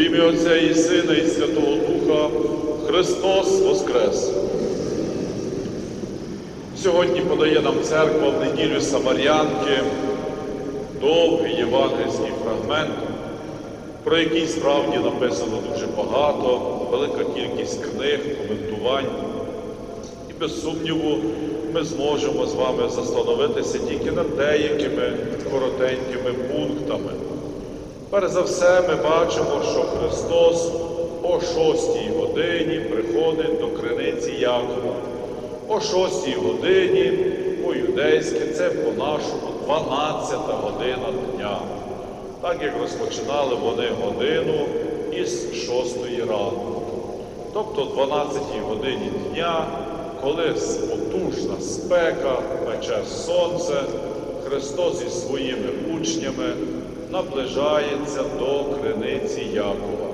ім'я Отця і Сина, і Святого Духа Христос Воскрес. Сьогодні подає нам церква в неділю Самарянки довгий євангельський фрагмент, про який справді написано дуже багато, велика кількість книг, коментувань. І без сумніву ми зможемо з вами застановитися тільки над деякими коротенькими пунктами. Перш за все, ми бачимо, що Христос о 6 годині приходить до криниці Якова. О 6 годині по-юдейськи це по-нашому 12 година дня. Так як розпочинали вони годину із 6 ранку. Тобто 12 годині дня, коли потужна спека, пече сонце, Христос із своїми учнями наближається до криниці Якова.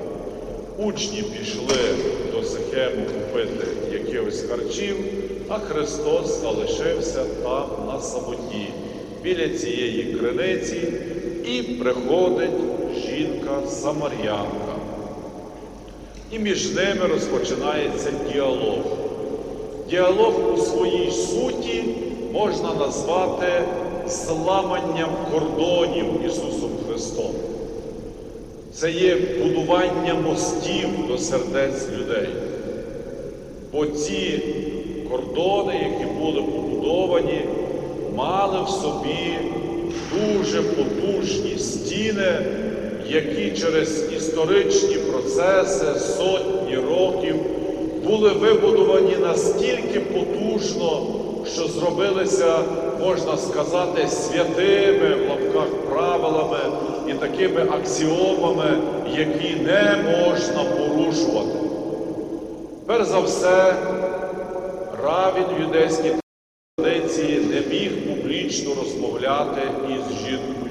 Учні пішли до Сихему купити якихось харчів, а Христос залишився там на самоті, біля цієї криниці, і приходить жінка Самарянка. І між ними розпочинається діалог. Діалог у своїй суті можна назвати зламанням кордонів Ісусом Христом. Це є будування мостів до сердець людей. Бо ці кордони, які були побудовані, мали в собі дуже потужні стіни, які через історичні процеси сотні років були вибудовані настільки потужно, що зробилися, можна сказати, святими в лапках правилами і такими аксіомами, які не можна порушувати. Перш за все, равін в юдейській традиції не міг публічно розмовляти із жінкою.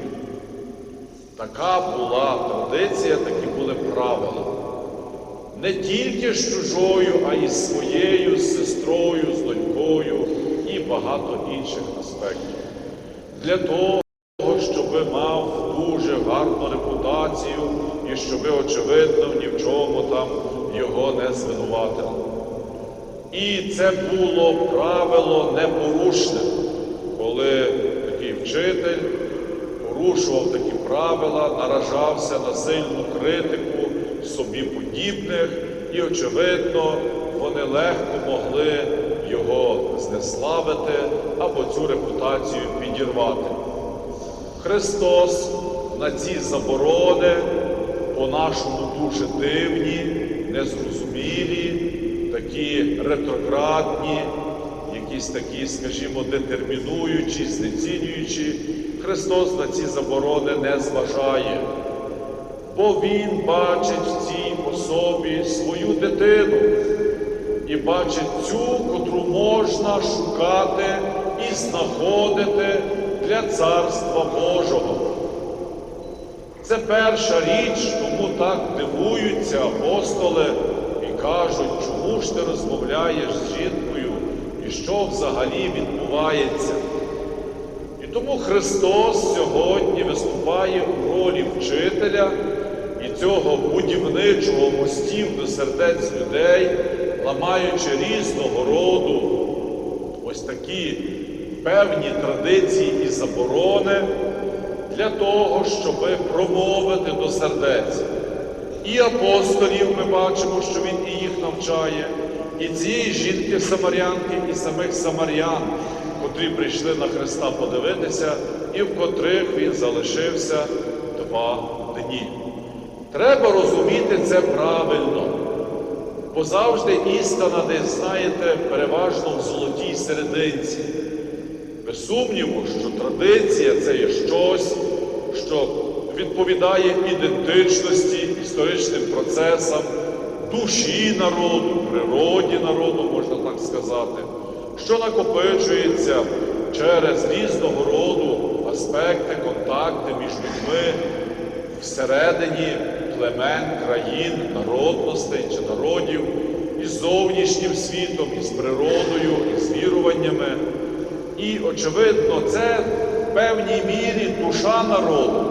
Така була традиція, такі були правила. Не тільки з чужою, а й з своєю, сестрою, з донькою і багато інших аспектів. Для того, щоб мав дуже гарну репутацію і щоб, очевидно, ні в чому там його не звинуватили. І це було правило непорушне, коли такий вчитель порушував такі правила, наражався на сильну критику собі подібних, і, очевидно, вони легко могли його знеславити або цю репутацію підірвати. Христос на ці заборони, по-нашому дуже дивні, незрозумілі, такі ретроградні, якісь такі, скажімо, детермінуючі, знецінюючі, Христос на ці заборони не зважає, бо Він бачить в цій особі свою дитину бачить цю, котру можна шукати і знаходити для Царства Божого. Це перша річ, тому так дивуються апостоли і кажуть, чому ж ти розмовляєш з жінкою і що взагалі відбувається. І тому Христос сьогодні виступає у ролі вчителя і цього будівничого мостів до сердець людей, ламаючи різного роду ось такі певні традиції і заборони для того, щоб промовити до сердець. І апостолів ми бачимо, що Він і їх навчає, і цієї жінки Самарянки, і самих самарян, котрі прийшли на Христа подивитися, і в котрих Він залишився два дні. Треба розуміти це правильно, бо завжди істина десь, знаєте, переважно в золотій серединці. Без сумніву, що традиція це є щось, що відповідає ідентичності, історичним процесам, душі народу, природі народу, можна так сказати, що накопичується через різного роду аспекти, контакти між людьми всередині племен, країн, народностей чи народів, із зовнішнім світом, із природою, із віруваннями. І, очевидно, це в певній мірі душа народу.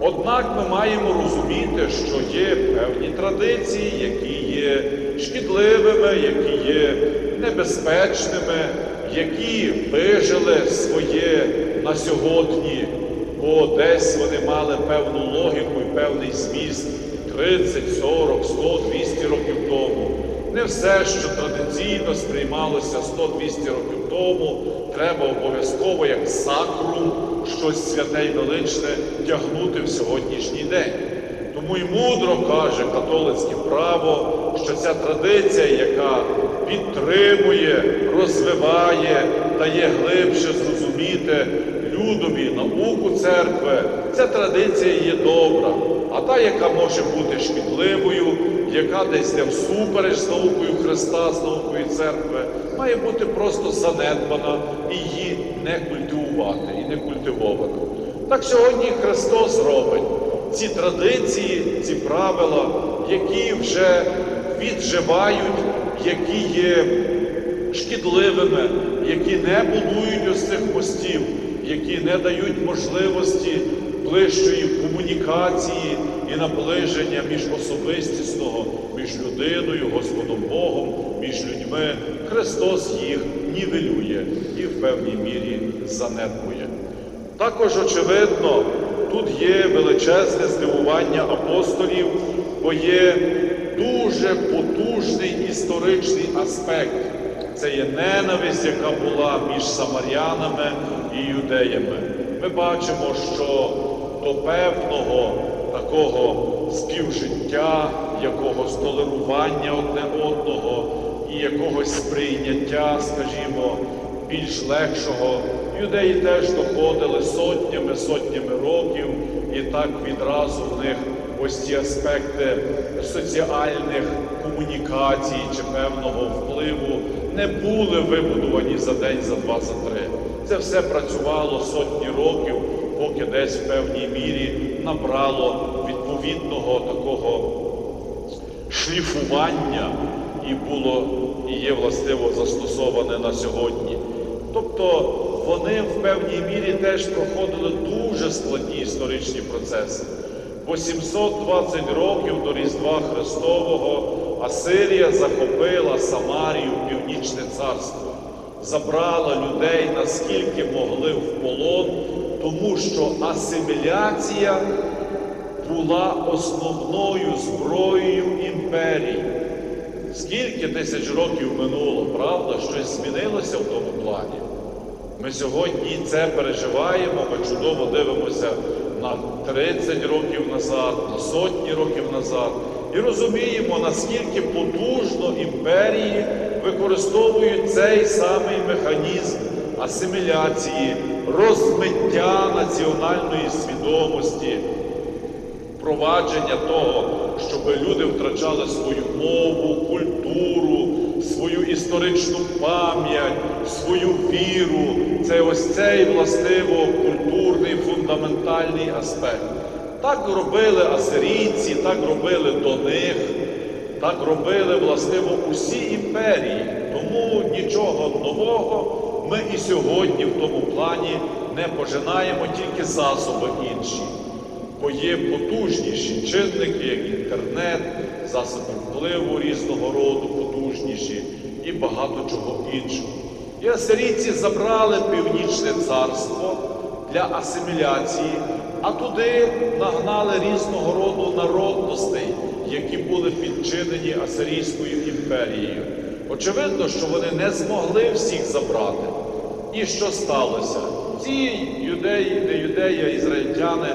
Однак ми маємо розуміти, що є певні традиції, які є шкідливими, які є небезпечними, які вижили своє на сьогодні, бо десь вони мали певну логіку певний зміст 30, 40, 100, 200 років тому. Не все, що традиційно сприймалося 100-200 років тому, треба обов'язково як сакрум, щось святе й величне тягнути в сьогоднішній день. Тому й мудро каже католицьке право, що ця традиція, яка підтримує, розвиває, дає глибше зрозуміти людові науку церкви, ця традиція є добра. А та, яка може бути шкідливою, яка десь йде всупереч з наукою Христа, з наукою церкви, має бути просто занедбана і її не культивувати і не культивована. Так сьогодні Христос робить ці традиції, ці правила, які вже відживають, які є шкідливими, які не будують ось цих мостів, які не дають можливості ближчої комунікації і наближення між особистісного, між людиною, Господом Богом, між людьми. Христос їх нівелює і в певній мірі занедбує. Також, очевидно, тут є величезне здивування апостолів, бо є дуже потужний історичний аспект. Це є ненависть, яка була між самарянами і юдеями. Ми бачимо, що до певного такого співжиття, якогось толерування одне одного і якогось сприйняття, скажімо, більш легшого. Юдеї теж доходили сотнями, сотнями років, і так відразу в них ось ці аспекти соціальних комунікацій чи певного впливу не були вибудовані за день, за два, за три. Це все працювало сотні років, поки десь в певній мірі набрало відповідного такого шліфування і було і є властиво застосоване на сьогодні. Тобто вони в певній мірі теж проходили дуже складні історичні процеси. По 720 років до Різдва Христового Асирія захопила Самарію, Північне царство, забрала людей наскільки могли в полон, тому що асиміляція була основною зброєю імперії. Скільки тисяч років минуло, правда, щось змінилося в тому плані. Ми сьогодні це переживаємо, ми чудово дивимося на 30 років назад, на сотні років назад, і розуміємо, наскільки потужно імперії використовують цей самий механізм асиміляції, розмиття національної свідомості, впровадження того, щоб люди втрачали свою мову, культуру, свою історичну пам'ять, свою віру. Це ось цей властиво культурний фундаментальний аспект. Так робили асирійці, так робили до них, так робили властиво усі імперії. Тому нічого нового ми і сьогодні в тому плані не пожинаємо тільки засоби інші бо є потужніші чинники, як інтернет, засоби впливу різного роду, потужніші і багато чого іншого. І асирійці забрали північне царство для асиміляції, а туди нагнали різного роду народностей, які були підчинені Асирійською імперією. Очевидно, що вони не змогли всіх забрати. І що сталося? Ці юдеї, не юдеї, а ізраїльтяни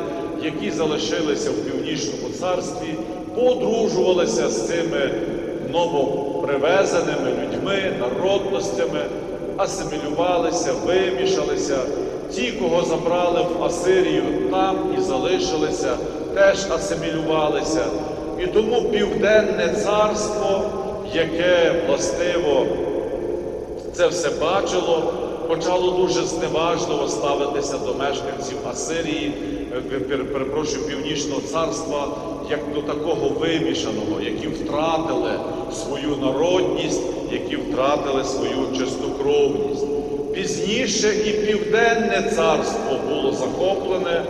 які залишилися в північному царстві, подружувалися з цими новопривезеними людьми, народностями, асимілювалися, вимішалися. Ті, кого забрали в Асирію, там і залишилися, теж асимілювалися. І тому південне царство, яке властиво це все бачило, почало дуже зневажливо ставитися до мешканців Асирії, е, перепрошую, Північного царства, як до такого вимішаного, які втратили свою народність, які втратили свою чистокровність. Пізніше і південне царство було захоплене,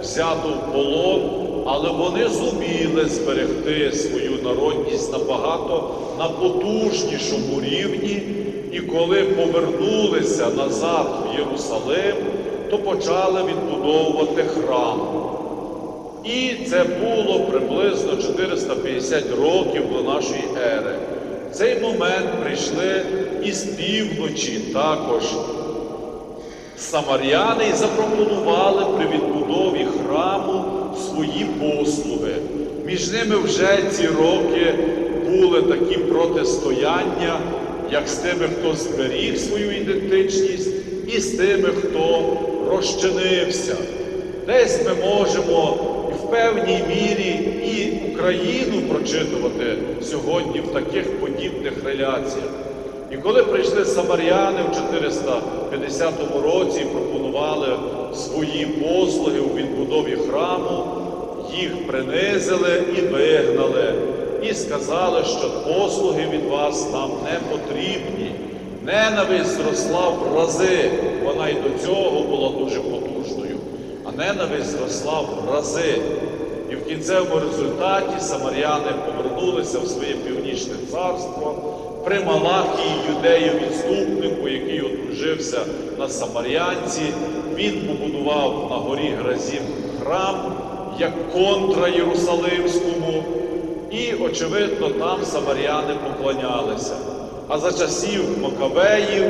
взято в полон, але вони зуміли зберегти свою народність набагато на потужнішому рівні. І коли повернулися назад в Єрусалим, то почали відбудовувати храм. І це було приблизно 450 років до нашої ери. Цей момент прийшли із півночі також самаряни і запропонували при відбудові храму свої послуги. Між ними вже ці роки були такі протистояння, як з тими, хто зберіг свою ідентичність, і з тими, хто розчинився. Десь ми можемо в певній мірі і Україну прочитувати сьогодні в таких подібних реляціях. І коли прийшли самаряни в 450 році і пропонували свої послуги у відбудові храму, їх принизили і вигнали, і сказали, що послуги від вас нам не потрібні. Ненависть зросла в рази, вона і до цього була дуже потужною, а ненависть зросла в рази. Кінцевому результаті самаряни повернулися в своє північне царство при Малахії юдею відступнику, який одружився на Самарянці. Він побудував на горі Гразім храм як контра Єрусалимському, і, очевидно, там самаряни поклонялися. А за часів Макавеїв,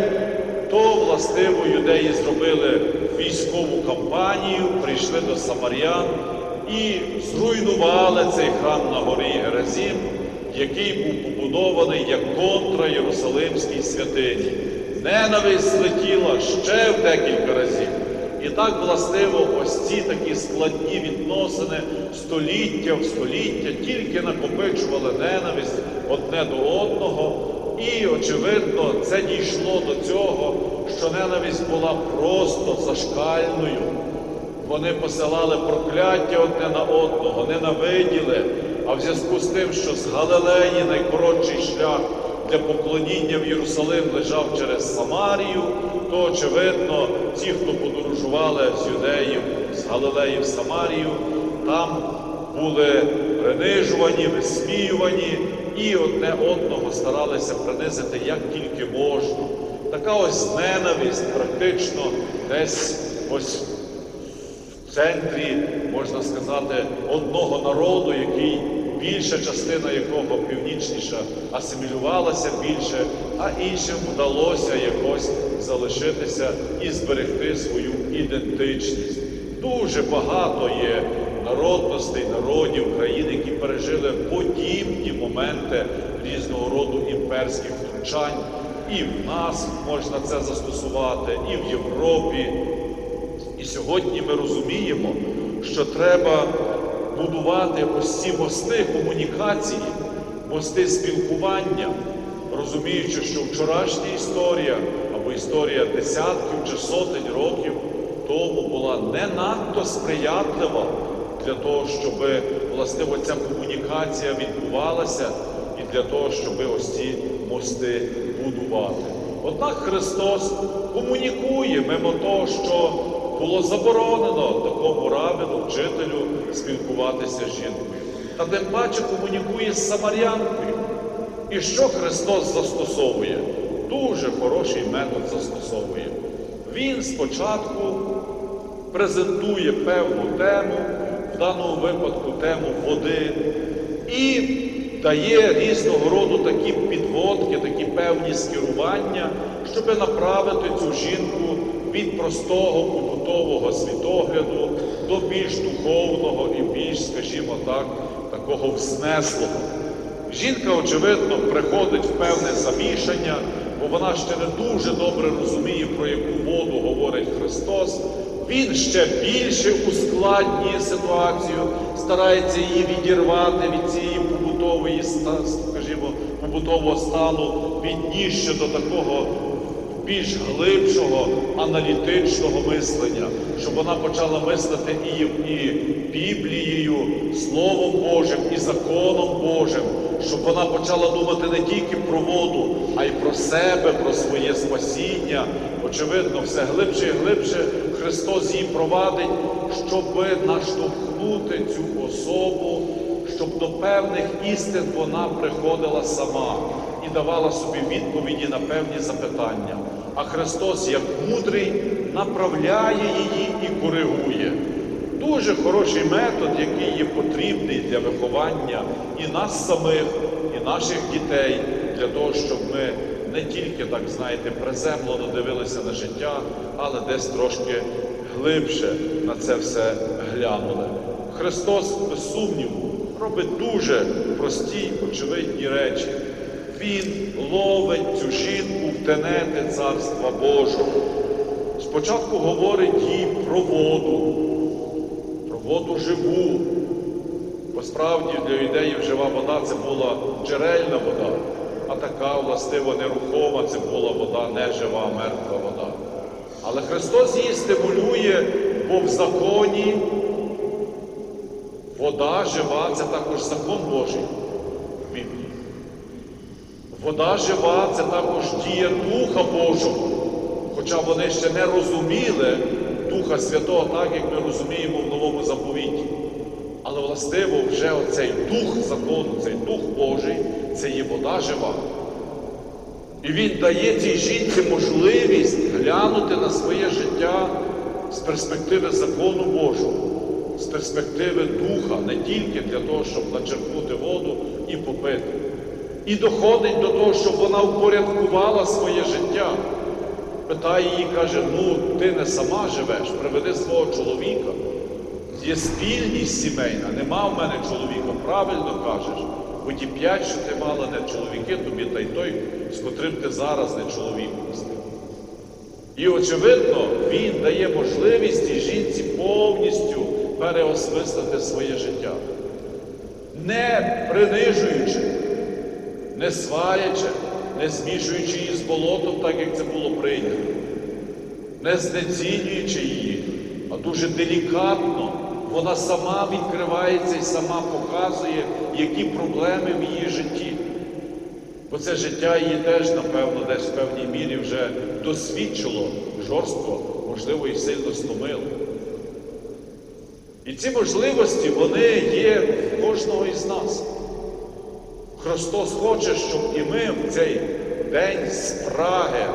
то властиво юдеї зробили військову кампанію, прийшли до Самарян і зруйнували цей храм на горі Геразім, який був побудований як контра Єрусалимській святині. Ненависть злетіла ще в декілька разів. І так властиво ось ці такі складні відносини століття в століття тільки накопичували ненависть одне до одного. І, очевидно, це дійшло до цього, що ненависть була просто зашкальною. Вони посилали прокляття одне на одного, ненавиділи. А в зв'язку з тим, що з Галилеї найкоротший шлях для поклоніння в Єрусалим лежав через Самарію, то очевидно, ті, хто подорожували з юдеїв з Галилеї в Самарію, там були принижувані, висміювані і одне одного старалися принизити як тільки можна. Така ось ненависть практично десь ось центрі, можна сказати, одного народу, який більша частина якого північніша асимілювалася більше, а іншим вдалося якось залишитися і зберегти свою ідентичність. Дуже багато є народностей, народів, країн, які пережили подібні моменти різного роду імперських втручань. І в нас можна це застосувати, і в Європі. Сьогодні ми розуміємо, що треба будувати ось ці мости комунікації, мости спілкування, розуміючи, що вчорашня історія або історія десятків чи сотень років тому була не надто сприятлива для того, щоб власне ця комунікація відбувалася і для того, щоб ось ці мости будувати. Однак Христос комунікує мимо того, що було заборонено такому равину, вчителю спілкуватися з жінкою. Та тим паче комунікує з самарянкою. І що Христос застосовує? Дуже хороший метод застосовує. Він спочатку презентує певну тему, в даному випадку тему води, і дає різного роду такі підводки, такі певні скерування, щоб направити цю жінку від простого побутового світогляду до більш духовного і більш, скажімо так, такого взнеслого. Жінка, очевидно, приходить в певне замішання, бо вона ще не дуже добре розуміє, про яку воду говорить Христос. Він ще більше ускладнює ситуацію, старається її відірвати від цієї побутової скажімо, побутового стану, відніше до такого більш глибшого аналітичного мислення, щоб вона почала мислити і, і Біблією, Словом Божим, і законом Божим, щоб вона почала думати не тільки про воду, а й про себе, про своє спасіння. очевидно, все глибше і глибше Христос її провадить, щоб наштовхнути цю особу, щоб до певних істин вона приходила сама і давала собі відповіді на певні запитання. А Христос, як мудрий, направляє її і коригує. Дуже хороший метод, який є потрібний для виховання і нас самих, і наших дітей, для того, щоб ми не тільки, так знаєте, приземлено дивилися на життя, але десь трошки глибше на це все глянули. Христос, без сумніву, робить дуже прості, очевидні речі. Він ловить цю жінку в тенети Царства Божого. Спочатку говорить їй про воду, про воду живу. Бо справді для юдеїв жива вода це була джерельна вода, а така властиво нерухома це була вода не жива, мертва вода. Але Христос її стимулює, бо в законі вода жива це також закон Божий. Вода жива це також дія Духа Божого. Хоча вони ще не розуміли Духа Святого, так як ми розуміємо в новому заповіті. Але властиво вже оцей дух закону, цей дух Божий, це є вода жива. І він дає цій жінці можливість глянути на своє життя з перспективи закону Божого, з перспективи духа, не тільки для того, щоб начерпнути воду і попити. І доходить до того, щоб вона впорядкувала своє життя. Питає її, каже: ну ти не сама живеш, приведи свого чоловіка. Є спільність сімейна, нема в мене чоловіка, правильно кажеш. Бо ті п'ять, що ти мала, не чоловіки, тобі та й той, з котрим ти зараз не чоловік став. І, очевидно, він дає можливість цій жінці повністю переосмислити своє життя, не принижуючи, не сварячи, не змішуючи її з болотом, так як це було прийнято, не знецінюючи її, а дуже делікатно вона сама відкривається і сама показує, які проблеми в її житті. Бо це життя її теж, напевно, десь в певній мірі вже досвідчило жорстко, можливо, і сильно стомило. І ці можливості, вони є в кожного із нас. Христос хоче, щоб і ми в цей день спраги,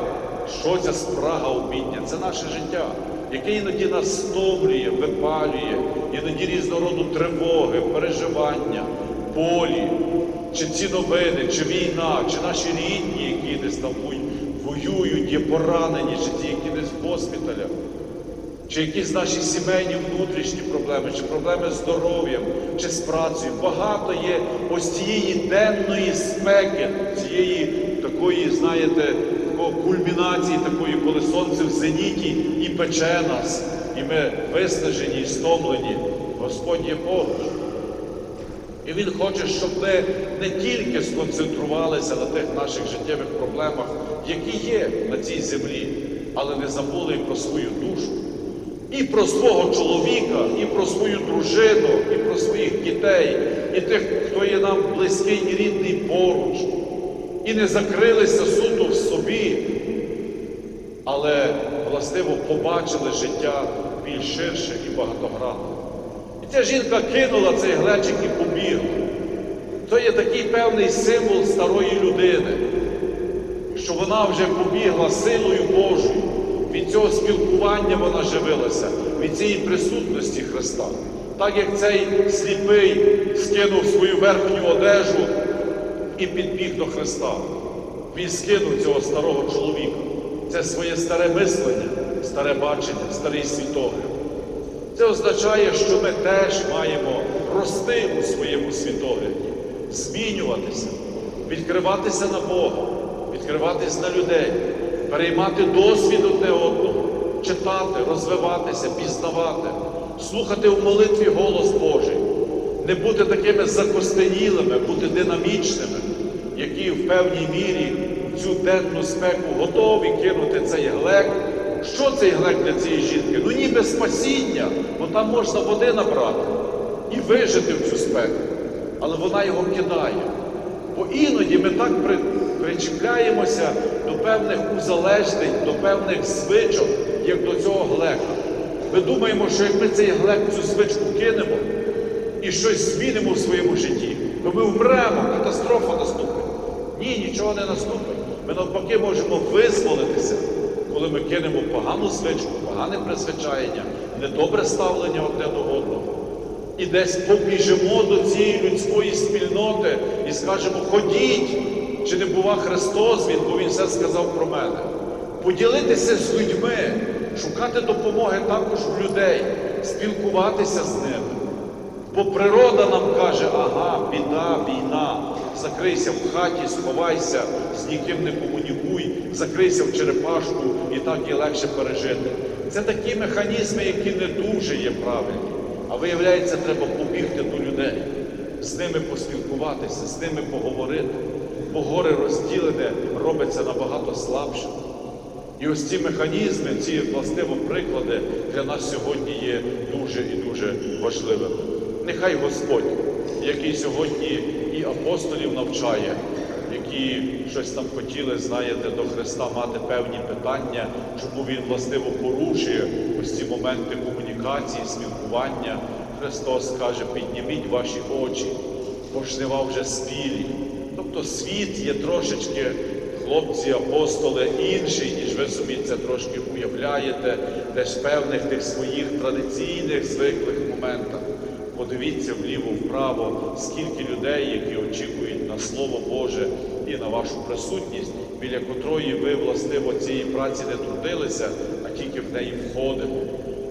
що ця спрага обідня? Це наше життя, яке іноді нас стомлює, випалює, іноді різного роду тривоги, переживання, болі, чи ці новини, чи війна, чи наші рідні, які десь там воюють, є поранені, чи ті, які десь в госпіталях. Чи якісь наші сімейні внутрішні проблеми, чи проблеми з здоров'ям, чи з працею. Багато є ось цієї денної спеки, цієї такої, знаєте, кульмінації, такої, коли сонце в зеніті і пече нас, і ми виснажені і стомлені. Господь є поруч. І Він хоче, щоб ми не тільки сконцентрувалися на тих наших життєвих проблемах, які є на цій землі, але не забули і про свою душу. І про свого чоловіка, і про свою дружину, і про своїх дітей, і тих, хто є нам близький і рідний поруч, і не закрилися суто в собі, але властиво побачили життя більш ширше і багатогранне. І ця жінка кинула цей глечик і побігла. То є такий певний символ старої людини, що вона вже побігла силою Божою. Від цього спілкування вона живилася, від цієї присутності Христа. Так як цей сліпий скинув свою верхню одежу і підбіг до Христа. Він скинув цього старого чоловіка. Це своє старе мислення, старе бачення, старий світогляд. Це означає, що ми теж маємо рости у своєму світогляді, змінюватися, відкриватися на Бога, відкриватися на людей переймати досвід одне одного, читати, розвиватися, пізнавати, слухати в молитві голос Божий, не бути такими закостенілими, бути динамічними, які в певній мірі цю денну спеку готові кинути цей глек. Що цей глек для цієї жінки? Ну ніби спасіння, бо там можна води набрати і вижити в цю спеку. Але вона його кидає, Бо іноді ми так при, причіпляємося до певних узалежнень, до певних звичок, як до цього глека. Ми думаємо, що як ми цей глек, цю звичку кинемо і щось змінимо в своєму житті, то ми вмремо, катастрофа наступить. Ні, нічого не наступить. Ми навпаки можемо визволитися, коли ми кинемо погану звичку, погане призвичаєння, недобре ставлення одне до одного. І десь побіжимо до цієї людської спільноти і скажемо, ходіть, чи не бува Христос Він, бо Він все сказав про мене. Поділитися з людьми, шукати допомоги також в людей, спілкуватися з ними. Бо природа нам каже, ага, біда, війна, закрийся в хаті, сховайся, з ніким не комунікуй, закрийся в черепашку і так є легше пережити. Це такі механізми, які не дуже є правильні. А виявляється, треба побігти до людей, з ними поспілкуватися, з ними поговорити. Бо горе розділене робиться набагато слабшим. І ось ці механізми, ці властиво приклади для нас сьогодні є дуже і дуже важливими. Нехай Господь, який сьогодні і апостолів навчає, які щось там хотіли, знаєте, до Христа мати певні питання, чому Він властиво порушує ось ці моменти комунікації, спілкування. Христос каже, підніміть ваші очі, бо жнива вже спілі. Тобто світ є трошечки хлопці, апостоли інший, ніж ви собі це трошки уявляєте, десь в певних тих своїх традиційних звиклих моментах. Подивіться вліво-вправо, скільки людей, які очікують на Слово Боже і на вашу присутність, біля котрої ви властиво цієї праці не трудилися, а тільки в неї входите.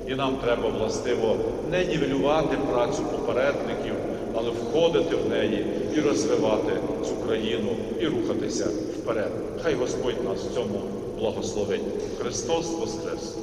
І нам треба властиво не нівелювати працю попередників, але входити в неї і розвивати цю країну і рухатися вперед. Хай Господь нас цьому благословить. Христос Воскрес!